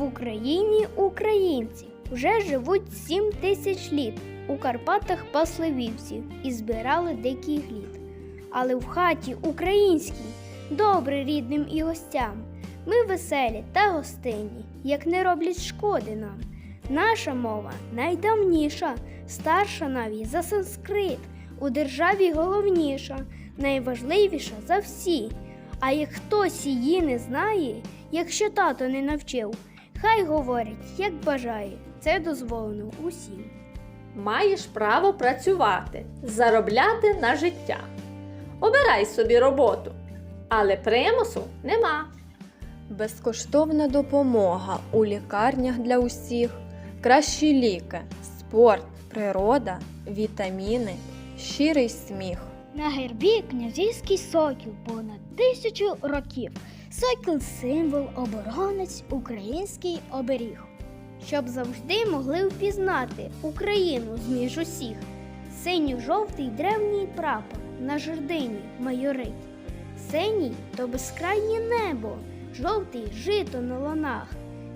В Україні українці вже живуть 7 тисяч літ. У Карпатах пасли вівці і збирали дикий глід. Але в хаті українській добре рідним і гостям. Ми веселі та гостинні, як не роблять шкоди нам. Наша мова найдавніша, старша навіть за санскрит, у державі головніша, найважливіша за всі. А як хтось її не знає, якщо тато не навчив, хай говорить, як бажає, це дозволено усім. Маєш право працювати, заробляти на життя. Обирай собі роботу, але примусу нема. Безкоштовна допомога у лікарнях для усіх, кращі ліки, спорт, природа, вітаміни, щирий сміх. На гербі князівський сокіл понад тисячу років. Сокіл символ, оборонець, український оберіг. Щоб завжди могли впізнати Україну зміж усіх. Синьо-жовтий древній прапор на жердині майорить. Синій то безкрайнє небо, жовтий жито на ланах.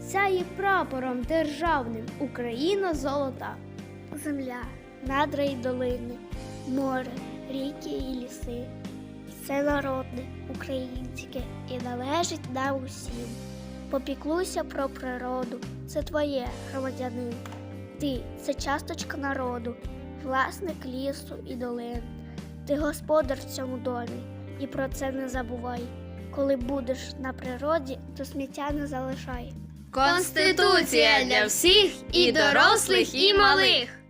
Сяє прапором державним Україна золота. Земля, надра й долини, море, ріки і ліси. Все народне, українське і належить нам усім. Попіклуйся про природу, це твоє громадянин. Ти це часточка народу, власник лісу і долин. Ти господар в цьому домі, і про це не забувай. Коли будеш на природі, то сміття не залишай. Конституція для всіх і дорослих, і малих.